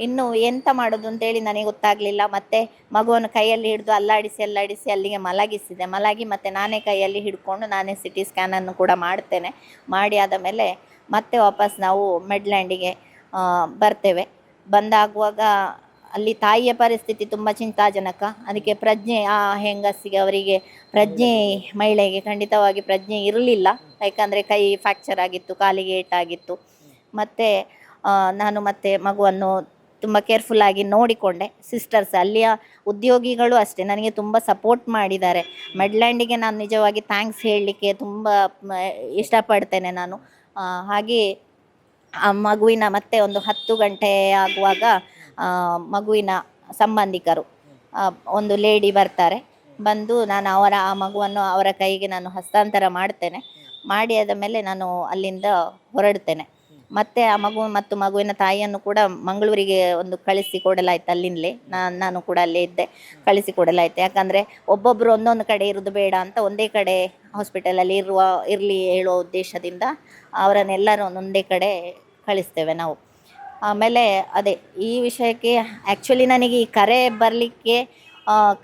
[SPEAKER 1] ಇನ್ನು ಎಂತ ಮಾಡೋದು ಅಂತೇಳಿ ನನಗೆ ಗೊತ್ತಾಗಲಿಲ್ಲ. ಮತ್ತೆ ಮಗುವನ್ನು ಕೈಯಲ್ಲಿ ಹಿಡಿದು ಅಲ್ಲಾಡಿಸಿ ಅಲ್ಲಾಡಿಸಿ ಅಲ್ಲಿಗೆ ಮಲಗಿಸಿದೆ. ಮಲಗಿ ಮತ್ತೆ ನಾನೇ ಕೈಯಲ್ಲಿ ಹಿಡ್ಕೊಂಡು ನಾನೇ ಸಿ ಟಿ ಸ್ಕ್ಯಾನನ್ನು ಕೂಡ ಮಾಡ್ತೇನೆ. ಮಾಡಿ ಆದ ಮೇಲೆ ಮತ್ತೆ ವಾಪಸ್ ನಾವು ಮೆಡ್ಲ್ಯಾಂಡಿಗೆ ಬರ್ತೇವೆ. ಬಂದಾಗುವಾಗ ಅಲ್ಲಿ ತಾಯಿಯ ಪರಿಸ್ಥಿತಿ ತುಂಬ ಚಿಂತಾಜನಕ. ಅದಕ್ಕೆ ಪ್ರಜ್ಞೆ, ಆ ಹೆಂಗಸಿಗೆ ಅವರಿಗೆ ಪ್ರಜ್ಞೆ, ಮಹಿಳೆಗೆ ಖಂಡಿತವಾಗಿ ಪ್ರಜ್ಞೆ ಇರಲಿಲ್ಲ. ಯಾಕಂದರೆ ಕೈ ಫ್ಯಾಕ್ಚರ್ ಆಗಿತ್ತು, ಕಾಲಿಗೆ ಏಟಾಗಿತ್ತು ಮತ್ತು ನಾನು ಮತ್ತೆ ಮಗುವನ್ನು ತುಂಬ ಕೇರ್ಫುಲ್ಲಾಗಿ ನೋಡಿಕೊಂಡೆ. ಸಿಸ್ಟರ್ಸ್ ಅಲ್ಲಿಯ ಉದ್ಯೋಗಿಗಳು ಅಷ್ಟೇ. ನನಗೆ ತುಂಬ ಸಪೋರ್ಟ್ ಮಾಡಿದ್ದಾರೆ. ಮೆಡ್ಲ್ಯಾಂಡಿಗೆ ನಾನು ನಿಜವಾಗಿ ಥ್ಯಾಂಕ್ಸ್ ಹೇಳಲಿಕ್ಕೆ ತುಂಬ ಇಷ್ಟಪಡ್ತೇನೆ ನಾನು. ಹಾಗೆ ಆ ಮಗುವಿನ ಮತ್ತೆ ಒಂದು ಹತ್ತು ಗಂಟೆ ಆಗುವಾಗ ಮಗುವಿನ ಸಂಬಂಧಿಕರು. ಒಂದು ಲೇಡಿ ಬರ್ತಾರೆ. ಬಂದು ನಾನು ಅವರ, ಆ ಮಗುವನ್ನು ಅವರ ಕೈಗೆ ನಾನು ಹಸ್ತಾಂತರ ಮಾಡ್ತೇನೆ. ಮಾಡಿ ಆದ ಮೇಲೆ ನಾನು ಅಲ್ಲಿಂದ ಹೊರಡ್ತೇನೆ. ಮತ್ತೆ ಆ ಮಗು ಮತ್ತು ಮಗುವಿನ ತಾಯಿಯನ್ನು ಕೂಡ ಮಂಗಳೂರಿಗೆ ಒಂದು ಕಳಿಸಿ ಕೊಡಲಾಯ್ತು ಅಲ್ಲಿಂದಲೇ. ನಾನು ನಾನು ಕೂಡ ಅಲ್ಲೇ ಇದ್ದೆ. ಕಳಿಸಿ ಕೊಡಲಾಯ್ತು. ಯಾಕಂದರೆ ಒಬ್ಬೊಬ್ಬರು ಒಂದೊಂದು ಕಡೆ ಇರೋದು ಬೇಡ ಅಂತ ಒಂದೇ ಕಡೆ ಹಾಸ್ಪಿಟಲಲ್ಲಿ ಇರುವ, ಇರಲಿ ಹೇಳುವ ಉದ್ದೇಶದಿಂದ ಅವರನ್ನೆಲ್ಲರೂ ಒಂದೊಂದೇ ಕಡೆ ಕಳಿಸ್ತೇವೆ ನಾವು. ಆಮೇಲೆ ಅದೇ ಈ ವಿಷಯಕ್ಕೆ ಆ್ಯಕ್ಚುಲಿ ನನಗೆ ಈ ಕರೆ ಬರಲಿಕ್ಕೆ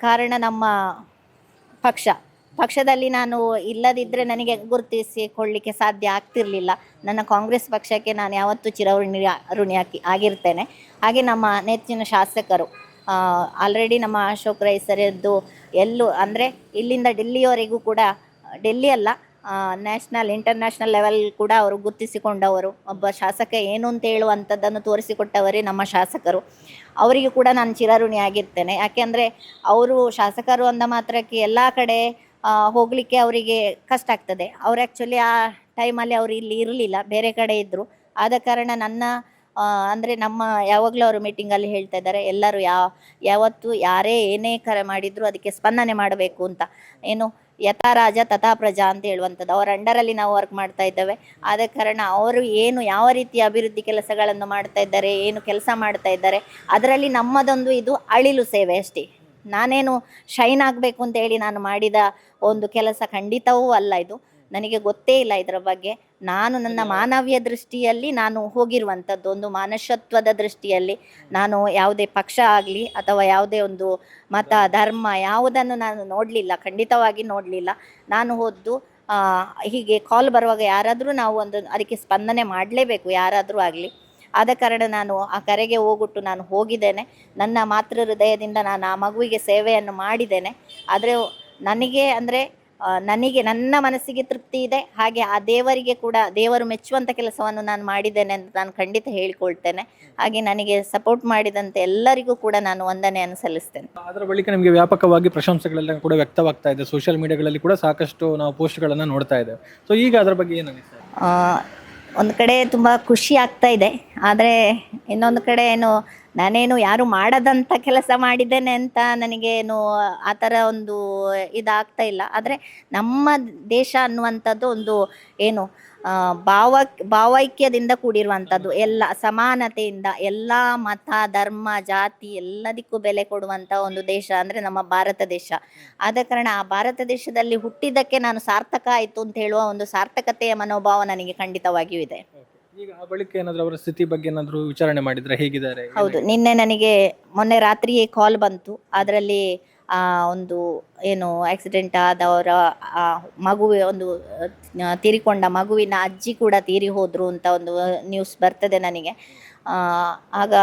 [SPEAKER 1] ಕಾರಣ ನಮ್ಮ ಪಕ್ಷ. ಪಕ್ಷದಲ್ಲಿ ನಾನು ಇಲ್ಲದಿದ್ದರೆ ನನಗೆ ಗುರುತಿಸಿಕೊಳ್ಳಿಕ್ಕೆ ಸಾಧ್ಯ ಆಗ್ತಿರಲಿಲ್ಲ. ನನ್ನ ಕಾಂಗ್ರೆಸ್ ಪಕ್ಷಕ್ಕೆ ನಾನು ಯಾವತ್ತೂ ಚಿರಋಣಿ, ಋಣಿ ಹಾಕಿ, ಆಗಿರ್ತೇನೆ. ಹಾಗೆ ನಮ್ಮ ನೆಚ್ಚಿನ ಶಾಸಕರು ಆಲ್ರೆಡಿ ನಮ್ಮ ಅಶೋಕ್ ರೈ ಎಲ್ಲೂ, ಅಂದರೆ ಇಲ್ಲಿಂದ ಡೆಲ್ಲಿಯವರೆಗೂ ಕೂಡ, ಡೆಲ್ಲಿ ಅಲ್ಲ ನ್ಯಾಷನಲ್ ಇಂಟರ್ನ್ಯಾಷನಲ್ ಲೆವೆಲ್ ಕೂಡ ಅವರು ಗುರುತಿಸಿಕೊಂಡವರು. ಒಬ್ಬ ಶಾಸಕ ಏನು ಅಂತ ಹೇಳುವಂಥದ್ದನ್ನು ತೋರಿಸಿಕೊಟ್ಟವರೇ ನಮ್ಮ ಶಾಸಕರು. ಅವರಿಗೂ ಕೂಡ ನಾನು ಚಿರಋಣಿ ಆಗಿರ್ತೇನೆ. ಯಾಕೆಂದರೆ ಅವರು ಶಾಸಕರು ಅಂದ ಮಾತ್ರಕ್ಕೆ ಎಲ್ಲ ಕಡೆ ಹೋಗಲಿಕ್ಕೆ ಅವರಿಗೆ ಕಷ್ಟ ಆಗ್ತದೆ. ಅವ್ರು ಆ್ಯಕ್ಚುಲಿ ಆ ಟೈಮಲ್ಲಿ ಅವರು ಇಲ್ಲಿ ಇರಲಿಲ್ಲ, ಬೇರೆ ಕಡೆ ಇದ್ದರು ಆದ ಕಾರಣ ನನ್ನ ಅಂದರೆ ನಮ್ಮ ಯಾವಾಗಲೂ ಅವರು ಮೀಟಿಂಗಲ್ಲಿ ಹೇಳ್ತಾ ಇದ್ದಾರೆ, ಎಲ್ಲರೂ ಯಾವ ಯಾವತ್ತು ಯಾರೇ ಏನೇ ಕರೆ ಮಾಡಿದರೂ ಅದಕ್ಕೆ ಸ್ಪಂದನೆ ಮಾಡಬೇಕು ಅಂತ. ಏನು ಯಥಾ ರಾಜ ತಥಾ ಪ್ರಜಾ ಅಂತ ಹೇಳುವಂಥದ್ದು. ಅವರ ಅಂಡರಲ್ಲಿ ನಾವು ವರ್ಕ್ ಮಾಡ್ತಾ ಇದ್ದೇವೆ. ಆದ ಕಾರಣ ಅವರು ಏನು ಯಾವ ರೀತಿಯ ಅಭಿವೃದ್ಧಿ ಕೆಲಸಗಳನ್ನು ಮಾಡ್ತಾ ಇದ್ದಾರೆ, ಏನು ಕೆಲಸ ಮಾಡ್ತಾ ಇದ್ದಾರೆ, ಅದರಲ್ಲಿ ನಮ್ಮದೊಂದು ಇದು ಅಳಿಲು ಸೇವೆ ಅಷ್ಟೇ. ನಾನೇನು ಶೈನ್ ಆಗಬೇಕು ಅಂತ ಹೇಳಿ ನಾನು ಮಾಡಿದ ಒಂದು ಕೆಲಸ ಖಂಡಿತವೂ ಅಲ್ಲ ಇದು. ನನಗೆ ಗೊತ್ತೇ ಇಲ್ಲ ಇದರ ಬಗ್ಗೆ. ನಾನು ನನ್ನ ಮಾನವೀಯ ದೃಷ್ಟಿಯಲ್ಲಿ ನಾನು ಹೋಗಿರುವಂಥದ್ದು ಒಂದು ಮನುಷ್ಯತ್ವದ ದೃಷ್ಟಿಯಲ್ಲಿ ನಾನು ಯಾವುದೇ ಪಕ್ಷ ಆಗಲಿ ಅಥವಾ ಯಾವುದೇ ಒಂದು ಮತ ಧರ್ಮ ಯಾವುದನ್ನು ನಾನು ನೋಡಲಿಲ್ಲ ಖಂಡಿತವಾಗಿ ನೋಡಲಿಲ್ಲ. ನಾನು ಹೋದ್ದು ಹೀಗೆ ಕಾಲ್ ಬರುವಾಗ ಯಾರಾದರೂ ನಾವು ಒಂದು ಅದಕ್ಕೆ ಸ್ಪಂದನೆ ಮಾಡಲೇಬೇಕು ಯಾರಾದರೂ ಆಗಲಿ. ಆದ ಕಾರಣ ನಾನು ಆ ಕರೆಗೆ ಹೋಗುಟ್ಟು ನಾನು ಹೋಗಿದ್ದೇನೆ. ನನ್ನ ಮಾತೃ ಹೃದಯದಿಂದ ನಾನು ಆ ಮಗುವಿಗೆ ಸೇವೆಯನ್ನು ಮಾಡಿದ್ದೇನೆ. ಆದರೆ ನನಗೆ ಅಂದರೆ ನನಗೆ ನನ್ನ ಮನಸ್ಸಿಗೆ ತೃಪ್ತಿ ಇದೆ. ಹಾಗೆ ಆ ದೇವರಿಗೆ ಕೂಡ ದೇವರು ಮೆಚ್ಚುವಂಥ ಕೆಲಸವನ್ನು ನಾನು ಮಾಡಿದ್ದೇನೆ ಅಂತ ನಾನು ಖಂಡಿತ ಹೇಳಿಕೊಳ್ತೇನೆ. ಹಾಗೆ ನನಗೆ ಸಪೋರ್ಟ್ ಮಾಡಿದಂತೆ ಎಲ್ಲರಿಗೂ ಕೂಡ ನಾನು ವಂದನೆಯನ್ನು ಸಲ್ಲಿಸ್ತೇನೆ.
[SPEAKER 2] ಅದರ ಬಳಿಕ ನಿಮಗೆ ವ್ಯಾಪಕವಾಗಿ ಪ್ರಶಂಸೆಗಳೆಲ್ಲ ಕೂಡ ವ್ಯಕ್ತವಾಗ್ತಾ ಇದೆ. ಸೋಷಿಯಲ್ ಮೀಡಿಯಾಗಳಲ್ಲಿ ಕೂಡ ಸಾಕಷ್ಟು ನಾವು ಪೋಸ್ಟ್ಗಳನ್ನು ನೋಡ್ತಾ ಇದ್ದೇವೆ. ಸೊ ಈಗ ಅದರ ಬಗ್ಗೆ ಏನು
[SPEAKER 1] ಒಂದು ಕಡೆ ತುಂಬ ಖುಷಿ ಆಗ್ತಾ ಇದೆ. ಆದರೆ ಇನ್ನೊಂದು ಕಡೆ ಏನು ನಾನೇನು ಯಾರು ಮಾಡದಂತ ಕೆಲಸ ಮಾಡಿದ್ದೇನೆ ಅಂತ ನನಗೇನು ಆ ಥರ ಒಂದು ಇದಾಗ್ತಾ ಇಲ್ಲ. ಆದರೆ ನಮ್ಮ ದೇಶ ಅನ್ನುವಂಥದ್ದು ಒಂದು ಏನು ಭಾವ, ಭಾವೈಕ್ಯದಿಂದ ಕೂಡಿರುವಂಥದ್ದು, ಎಲ್ಲ ಸಮಾನತೆಯಿಂದ ಎಲ್ಲ ಮತ, ಧರ್ಮ, ಜಾತಿ ಎಲ್ಲದಕ್ಕೂ ಬೆಲೆ ಕೊಡುವಂಥ ಒಂದು ದೇಶ ಅಂದರೆ ನಮ್ಮ ಭಾರತ ದೇಶ. ಆದ ಕಾರಣ ಆ ಭಾರತ ದೇಶದಲ್ಲಿ ಹುಟ್ಟಿದ್ದಕ್ಕೆ ನಾನು ಸಾರ್ಥಕ ಆಯಿತು ಅಂತ ಹೇಳುವ ಒಂದು ಸಾರ್ಥಕತೆಯ ಮನೋಭಾವ ನನಗೆ ಖಂಡಿತವಾಗಿಯೂ ಇದೆ.
[SPEAKER 2] ಈಗ ಆ ಬಳಿಕ ಏನಾದ್ರೂ ಅವರ ಸ್ಥಿತಿ ಬಗ್ಗೆ ಏನಾದರೂ ವಿಚಾರಣೆ ಮಾಡಿದ್ರೆ ಹೇಗಿದ್ದಾರೆ?
[SPEAKER 1] ಹೌದು ನಿನ್ನೆ ನನಗೆ ಮೊನ್ನೆ ರಾತ್ರಿಯೇ ಕಾಲ್ ಬಂತು. ಅದರಲ್ಲಿ ಆ ಒಂದು ಏನು ಆಕ್ಸಿಡೆಂಟ್ ಆದವರ ಆ ಮಗುವೆ ಒಂದು ಆ, ತೀರಿಕೊಂಡ ಮಗುವಿನ ಅಜ್ಜಿ ಕೂಡ ತೀರಿ ಹೋದ್ರು ಅಂತ ಒಂದು ನ್ಯೂಸ್ ಬರ್ತದೆ ನನಗೆ. ಆ, ಆಗ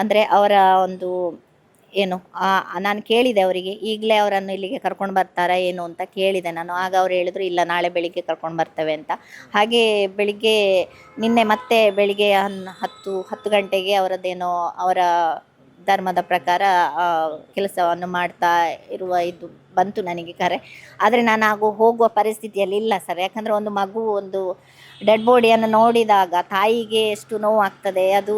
[SPEAKER 1] ಅಂದರೆ ಅವರ ಒಂದು ಏನು ನಾನು ಕೇಳಿದೆ ಅವರಿಗೆ, ಈಗಲೇ ಅವರನ್ನು ಇಲ್ಲಿಗೆ ಕರ್ಕೊಂಡು ಬರ್ತಾರಾ ಏನು ಅಂತ ಕೇಳಿದೆ ನಾನು. ಆಗ ಅವ್ರು ಹೇಳಿದ್ರು, ಇಲ್ಲ, ನಾಳೆ ಬೆಳಿಗ್ಗೆ ಕರ್ಕೊಂಡು ಬರ್ತೇವೆ ಅಂತ. ಹಾಗೆ ಬೆಳಿಗ್ಗೆ, ನಿನ್ನೆ ಮತ್ತೆ ಬೆಳಿಗ್ಗೆ ಹತ್ತು ಹತ್ತು ಗಂಟೆಗೆ ಅವರದ್ದೇನೋ, ಅವರ ಧರ್ಮದ ಪ್ರಕಾರ ಕೆಲಸವನ್ನು ಮಾಡ್ತಾ ಇರುವ ಇದು ಬಂತು ನನಗೆ ಕರೆ. ಆದರೆ ನಾನು ಹಾಗೂ ಹೋಗುವ ಪರಿಸ್ಥಿತಿಯಲ್ಲಿ ಇಲ್ಲ ಸರ್. ಯಾಕಂದರೆ ಒಂದು ಮಗು, ಒಂದು ಡೆಡ್ ಬಾಡಿಯನ್ನು ನೋಡಿದಾಗ ತಾಯಿಗೆ ಎಷ್ಟು ನೋವಾಗ್ತದೆ, ಅದು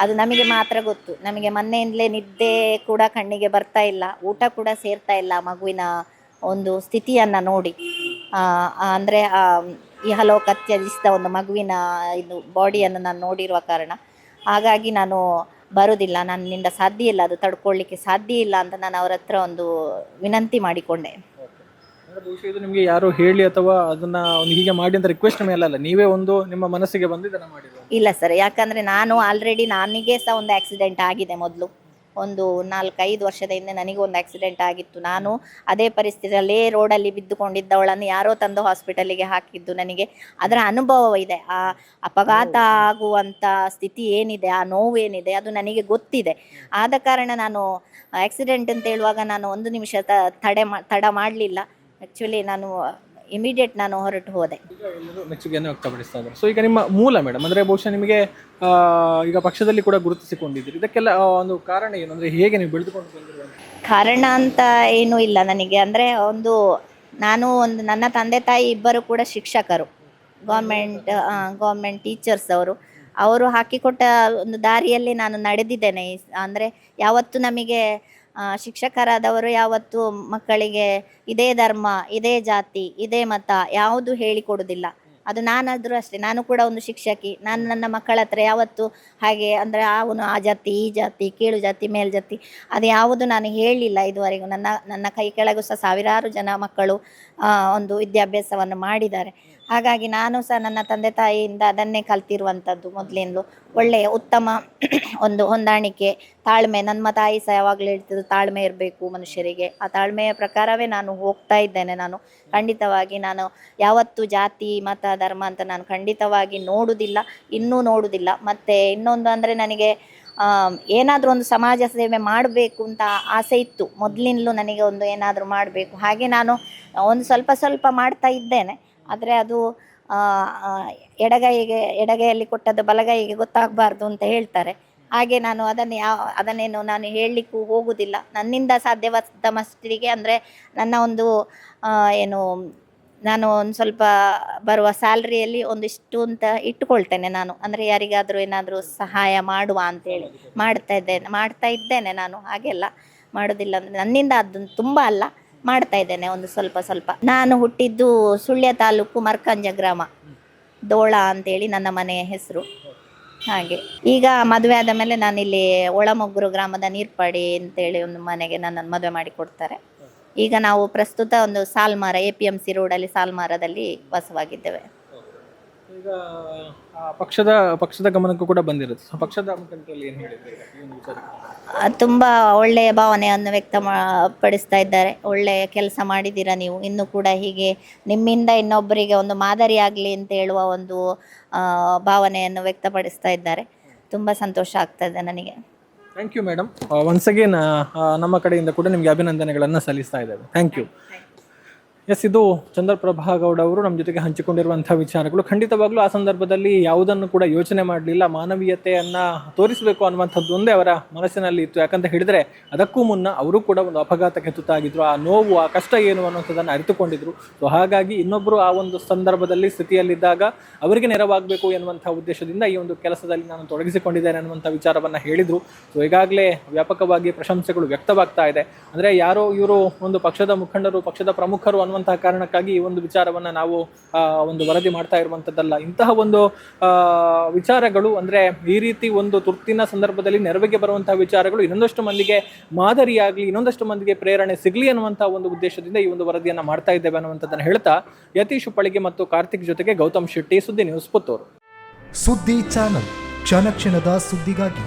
[SPEAKER 1] ಅದು ನಮಗೆ ಮಾತ್ರ ಗೊತ್ತು. ನಮಗೆ ಮೊನ್ನೆಯಿಂದಲೇ ನಿದ್ದೆ ಕೂಡ ಕಣ್ಣಿಗೆ ಬರ್ತಾ ಇಲ್ಲ. ಊಟ ಕೂಡ ಸೇರ್ತಾ ಇಲ್ಲ ಮಗುವಿನ ಒಂದು ಸ್ಥಿತಿಯನ್ನು ನೋಡಿ. ಅಂದರೆ ಇಹಲೋಕ ತ್ಯಜಿಸಿದ ಒಂದು ಮಗುವಿನ, ಇದು ಬಾಡಿಯನ್ನು ನಾನು ನೋಡಿರುವ ಕಾರಣ. ಹಾಗಾಗಿ ನಾನು ಬರೋದಿಲ್ಲ. ನನ್ನಿಂದ ಸಾಧ್ಯ ಇಲ್ಲ. ಅದು ತಡ್ಕೊಳ್ಳಿಕ್ಕೆ ಸಾಧ್ಯ ಇಲ್ಲ ಅಂತ ನಾನು ಅವರ ಹತ್ರ ಒಂದು ವಿನಂತಿ ಮಾಡಿಕೊಂಡೆ.
[SPEAKER 2] ಬಹುಶಃ ಇದು ನಿಮಗೆ ಯಾರು ಹೇಳಿ ಅಥವಾ ಅದನ್ನ ಹೀಗೆ ಮಾಡಿ ಅಂತ ರಿಕ್ವೆಸ್ಟ್ ಮೇಲೆ ಅಲ್ಲ. ನೀವೇ ಒಂದು ನಿಮ್ಮ ಮನಸ್ಸಿಗೆ ಬಂದು ಇದನ್ನ ಮಾಡಿದ್ರು
[SPEAKER 1] ಇಲ್ಲ ಸರ್ ಯಾಕಂದರೆ ನಾನು ಆಲ್ರೆಡಿ ನನಗೆ ಸಹ ಒಂದು ಆಕ್ಸಿಡೆಂಟ್ ಆಗಿದೆ ಮೊದಲು. ಒಂದು ನಾಲ್ಕೈದು ವರ್ಷದ ಹಿಂದೆ ನನಗೆ ಒಂದು ಆಕ್ಸಿಡೆಂಟ್ ಆಗಿತ್ತು. ನಾನು ಅದೇ ಪರಿಸ್ಥಿತಿಯಲ್ಲಿ ರೋಡಲ್ಲಿ ಬಿದ್ದುಕೊಂಡಿದ್ದವಳನ್ನು ಯಾರೋ ತಂದು ಹಾಸ್ಪಿಟಲಿಗೆ ಹಾಕಿದ್ದು ನನಗೆ. ಅದರ ಅನುಭವ ಇದೆ. ಆ ಅಪಘಾತ ಆಗುವಂಥ ಸ್ಥಿತಿ ಏನಿದೆ ಆ ನೋವು ಏನಿದೆ ಅದು ನನಗೆ ಗೊತ್ತಿದೆ. ಆದ ಕಾರಣ ನಾನು ಆಕ್ಸಿಡೆಂಟ್ ಅಂತ ಹೇಳುವಾಗ ನಾನು ಒಂದು ನಿಮಿಷ ತ- ತಡೆ ಮಾ ತಡ ಮಾಡಲಿಲ್ಲ. ಆ್ಯಕ್ಚುಲಿ ನಾನು ಇಮಿಡಿಯೇಟ್ ನಾನು ಹೊರಟು ಹೋದೆ.
[SPEAKER 2] ಈಗ ಎಲ್ಲರೂ ಮೆಚ್ಚುಗೆಯನ್ನು ವ್ಯಕ್ತಪಡಿಸ್ತಾ ಇದ್ದಾರೆ. ಸೊ ಈಗ ನಿಮ್ಮ ಮೂಲ ಮೇಡಮ್ ಅಂದರೆ ಬಹುಶಃ ನಿಮಗೆ ಆ, ಈಗ ಪಕ್ಷದಲ್ಲಿ ಕೂಡ ಗುರುತಿಸಿಕೊಂಡಿದ್ದೀರಿ. ಇದಕ್ಕೆಲ್ಲ ಆ, ಒಂದು ಕಾರಣ ಏನು? ಅಂದರೆ ಹೇಗೆ ನೀವು ಬೆಳೆದುಕೊಂಡು
[SPEAKER 1] ಕಾರಣ ಅಂತ ಏನೂ ಇಲ್ಲ ನನಗೆ. ಅಂದರೆ ಒಂದು ನಾನು ಒಂದು ನನ್ನ ತಂದೆ ತಾಯಿ ಇಬ್ಬರು ಕೂಡ ಶಿಕ್ಷಕರು. ಗೌರ್ಮೆಂಟ್ ಗೌರ್ಮೆಂಟ್ ಟೀಚರ್ಸ್ ಅವರು. ಅವರು ಹಾಕಿಕೊಟ್ಟ ಒಂದು ದಾರಿಯಲ್ಲಿ ನಾನು ನಡೆದಿದ್ದೇನೆ. ಅಂದರೆ ಯಾವತ್ತು ನಮಗೆ ಶಿಕ್ಷಕರಾದವರು ಯಾವತ್ತು ಮಕ್ಕಳಿಗೆ ಇದೇ ಧರ್ಮ, ಇದೇ ಜಾತಿ, ಇದೇ ಮತ ಯಾವುದು ಹೇಳಿಕೊಡುವುದಿಲ್ಲ. ಅದು ನಾನಾದರೂ ಅಷ್ಟೇ. ನಾನು ಕೂಡ ಒಂದು ಶಿಕ್ಷಕಿ. ನಾನು ನನ್ನ ಮಕ್ಕಳ ಹತ್ರ ಯಾವತ್ತು ಹಾಗೆ ಅಂದರೆ ಅವನು ಆ ಜಾತಿ, ಈ ಜಾತಿ, ಕೀಳು ಜಾತಿ ಮೇಲ್ಜಾತಿ ಅದು ಯಾವುದು ನಾನು ಹೇಳಲಿಲ್ಲ ಇದುವರೆಗೂ. ನನ್ನ ನನ್ನ ಕೈ ಕೆಳಗೂ ಸಹ ಸಾವಿರಾರು ಜನ ಮಕ್ಕಳು ಒಂದು ವಿದ್ಯಾಭ್ಯಾಸವನ್ನು ಮಾಡಿದ್ದಾರೆ. ಹಾಗಾಗಿ ನಾನು ಸಹ ನನ್ನ ತಂದೆ ತಾಯಿಯಿಂದ ಅದನ್ನೇ ಕಲ್ತಿರುವಂಥದ್ದು ಮೊದಲಿಂದಲೂ ಒಳ್ಳೆಯ ಉತ್ತಮ ಒಂದು ಹೊಂದಾಣಿಕೆ, ತಾಳ್ಮೆ. ನನ್ನ ತಾಯಿ ಸಹ ಯಾವಾಗಲೂ ಹೇಳ್ತಿದ್ದು ತಾಳ್ಮೆ ಇರಬೇಕು ಮನುಷ್ಯರಿಗೆ. ಆ ತಾಳ್ಮೆಯ ಪ್ರಕಾರವೇ ನಾನು ಹೋಗ್ತಾ ಇದ್ದೇನೆ ನಾನು. ಖಂಡಿತವಾಗಿ ನಾನು ಯಾವತ್ತು ಜಾತಿ, ಮತ, ಧರ್ಮ ಅಂತ ನಾನು ಖಂಡಿತವಾಗಿ ನೋಡುವುದಿಲ್ಲ ಇನ್ನೂ ನೋಡುವುದಿಲ್ಲ ಮತ್ತು ಇನ್ನೊಂದು ಅಂದರೆ ನನಗೆ ಏನಾದರೂ ಒಂದು ಸಮಾಜ ಸೇವೆ ಮಾಡಬೇಕು ಅಂತ ಆಸೆ ಇತ್ತು. ಮೊದಲಿನಲ್ಲೂ ನನಗೆ ಒಂದು ಏನಾದರೂ ಮಾಡಬೇಕು. ಹಾಗೆ ನಾನು, ಒಂದು ಸ್ವಲ್ಪ ಸ್ವಲ್ಪ ಮಾಡ್ತಾ ಇದ್ದೇನೆ. ಆದರೆ ಅದು ಎಡಗೈಗೆ, ಎಡಗೈಯಲ್ಲಿ ಕೊಟ್ಟದ್ದು ಬಲಗೈಗೆ ಗೊತ್ತಾಗಬಾರ್ದು ಅಂತ ಹೇಳ್ತಾರೆ. ಹಾಗೆ ನಾನು ಅದನ್ನು ಯಾವ ಅದನ್ನೇನು ನಾನು ಹೇಳಲಿಕ್ಕೂ ಹೋಗುವುದಿಲ್ಲ ನನ್ನಿಂದ ಸಾಧ್ಯವಾದ ಮಸ್ತಿಗೆ ಅಂದರೆ ನನ್ನ ಒಂದು ಏನು ನಾನು ಒಂದು ಸ್ವಲ್ಪ ಬರುವ ಸ್ಯಾಲ್ರಿಯಲ್ಲಿ ಒಂದಿಷ್ಟು ಅಂತ ಇಟ್ಟುಕೊಳ್ತೇನೆ ನಾನು. ಅಂದರೆ ಯಾರಿಗಾದರೂ ಏನಾದರೂ ಸಹಾಯ ಮಾಡುವ ಅಂತೇಳಿ ಮಾಡ್ತಾ ಇದ್ದೇನೆ ಮಾಡ್ತಾ ಇದ್ದೇನೆ ನಾನು. ಹಾಗೆಲ್ಲ ಮಾಡೋದಿಲ್ಲ ಅಂದರೆ ನನ್ನಿಂದ ಅದನ್ನು ತುಂಬ ಅಲ್ಲ, ಮಾಡ್ತಾ ಇದ್ದೇನೆ ಒಂದು ಸ್ವಲ್ಪ ಸ್ವಲ್ಪ. ನಾನು ಹುಟ್ಟಿದ್ದು ಸುಳ್ಯ ತಾಲೂಕು ಮರ್ಕಂಜ ಗ್ರಾಮ, ದೋಳ ಅಂತೇಳಿ ನನ್ನ ಮನೆಯ ಹೆಸರು. ಹಾಗೆ. ಈಗ ಮದುವೆ ಆದ ಮೇಲೆ ನಾನಿಲ್ಲಿ ಒಳಮೊಗ್ರು ಗ್ರಾಮದ ನೀರ್ಪಾಡಿ ಅಂತೇಳಿ ಒಂದು ಮನೆಗೆ ನನ್ನನ್ನು ಮದುವೆ ಮಾಡಿ ಕೊಡ್ತಾರೆ ಈಗ ನಾವು ಪ್ರಸ್ತುತ ಒಂದು Salmara A P M C ರೋಡಲ್ಲಿ ಸಾಲ್ಮಾರದಲ್ಲಿ ವಾಸವಾಗಿದ್ದೇವೆ.
[SPEAKER 2] ಈಗ ಆ, ಪಕ್ಷದ ಪಕ್ಷದ ಗಮನಕ್ಕೂ ಕೂಡ ಬಂದಿರುತ್ತೆ. ಸೊ ಪಕ್ಷದ ಮುಖಂಡರಲ್ಲಿ ಏನು ಹೇಳಿದ್ರೆ? ಈ ಒಂದು ವಿಚಾರಕ್ಕೆ?
[SPEAKER 1] ಆ, ತುಂಬ ಒಳ್ಳೆಯ ಭಾವನೆಯನ್ನು ವ್ಯಕ್ತ ಮಾ- ಪಡಿಸ್ತಾ ಇದ್ದಾರೆ. ಒಳ್ಳೆಯ ಕೆಲಸ ಮಾಡಿದ್ದೀರಾ ನೀವು? ಇನ್ನು ಕೂಡ ಹೀಗೆ ನಿಮ್ಮಿಂದ ಇನ್ನೊಬ್ಬರಿಗೆ ಒಂದು ಮಾದರಿ ಆಗಲಿ ಅಂತ ಹೇಳುವ ಒಂದು ಆ, ಭಾವನೆಯನ್ನು ವ್ಯಕ್ತಪಡಿಸ್ತಾ ಇದ್ದಾರೆ. ತುಂಬ ಸಂತೋಷ ಇದೆ ನನಗೆ.
[SPEAKER 2] Thank you madam once again ನಮ್ಮ ಕಡೆಯಿಂದ ಕೂಡ ನಿಮಗೆ ಅಭಿನಂದನೆಗಳನ್ನು ಸಲ್ಲಿಸ್ತಾ ಇದ್ದೇವೆ. ಥ್ಯಾಂಕ್ ಯು ಎಸ್, ಇದು ಚಂದ್ರಪ್ರಭಾ ಗೌಡ ಅವರು ನಮ್ಮ ಜೊತೆಗೆ ಹಂಚಿಕೊಂಡಿರುವಂಥ ವಿಚಾರಗಳು. ಖಂಡಿತವಾಗ್ಲೂ ಆ ಸಂದರ್ಭದಲ್ಲಿ ಯಾವುದನ್ನು ಕೂಡ ಯೋಚನೆ ಮಾಡಲಿಲ್ಲ. ಮಾನವೀಯತೆಯನ್ನು ತೋರಿಸಬೇಕು ಅನ್ನುವಂಥದ್ದು ಒಂದೇ ಅವರ ಮನಸ್ಸಿನಲ್ಲಿ ಇತ್ತು. ಯಾಕಂತ ಹೇಳಿದ್ರೆ, ಅದಕ್ಕೂ ಮುನ್ನ ಅವರು ಕೂಡ ಒಂದು ಅಪಘಾತಕ್ಕೆ ತುತ್ತಾಗಿದ್ರು. ಆ ನೋವು, ಆ ಕಷ್ಟ ಏನು ಅನ್ನುವಂಥದ್ದನ್ನು ಅರಿತುಕೊಂಡಿದ್ರು. ಸೊ ಹಾಗಾಗಿ ಇನ್ನೊಬ್ಬರು ಆ ಒಂದು ಸಂದರ್ಭದಲ್ಲಿ ಸ್ಥಿತಿಯಲ್ಲಿದ್ದಾಗ ಅವರಿಗೆ ನೆರವಾಗಬೇಕು ಎನ್ನುವಂಥ ಉದ್ದೇಶದಿಂದ ಈ ಒಂದು ಕೆಲಸದಲ್ಲಿ ನಾನು ತೊಡಗಿಸಿಕೊಂಡಿದ್ದೇನೆ ಅನ್ನುವಂಥ ವಿಚಾರವನ್ನ ಹೇಳಿದರು. ಸೊ ಈಗಾಗಲೇ ವ್ಯಾಪಕವಾಗಿ ಪ್ರಶಂಸೆಗಳು ವ್ಯಕ್ತವಾಗ್ತಾ ಇದೆ. ಅಂದ್ರೆ ಯಾರೋ ಇವರು ಒಂದು ಪಕ್ಷದ ಮುಖಂಡರು, ಪಕ್ಷದ ಪ್ರಮುಖರು ಅನ್ನುವಂತಹ ಕಾರಣಕ್ಕಾಗಿ ಈ ಒಂದು ವಿಚಾರವನ್ನ ನಾವು ಒಂದು ವರದಿ ಮಾಡ್ತಾ ಇರುವಂತದ್ದಲ್ಲ ಇಂತಹ ಒಂದು ವಿಚಾರಗಳು ಅಂದ್ರೆ ಈ ರೀತಿ ಒಂದು ತುರ್ತಿನ ಸಂದರ್ಭದಲ್ಲಿ ನೆರವಿಗೆ ಬರುವಂತಹ ವಿಚಾರಗಳು ಇನ್ನೊಂದಷ್ಟು ಮಂದಿಗೆ ಮಾದರಿಯಾಗಲಿ ಇನ್ನೊಂದಷ್ಟು ಮಂದಿಗೆ ಪ್ರೇರಣೆ ಸಿಗಲಿ ಅನ್ನುವಂತಹ ಒಂದು ಉದ್ದೇಶದಿಂದ ಈ ಒಂದು ವರದಿಯನ್ನು ಮಾಡ್ತಾ ಇದ್ದೇವೆ ಅನ್ನುವಂಥದ್ದನ್ನು ಹೇಳ್ತಾ ಯತೀಶ್ ಪಳಿಗೆ ಮತ್ತು ಕಾರ್ತಿಕ್ ಜೊತೆಗೆ ಗೌತಮ್ ಶೆಟ್ಟಿ ಸುದ್ದಿ ನ್ಯೂಸ್ ಪುತ್ತೂರು.
[SPEAKER 3] ಸುದ್ದಿ ಚಾನಲ್ ಕ್ಷಣ ಕ್ಷಣದ ಸುದ್ದಿಗಾಗಿ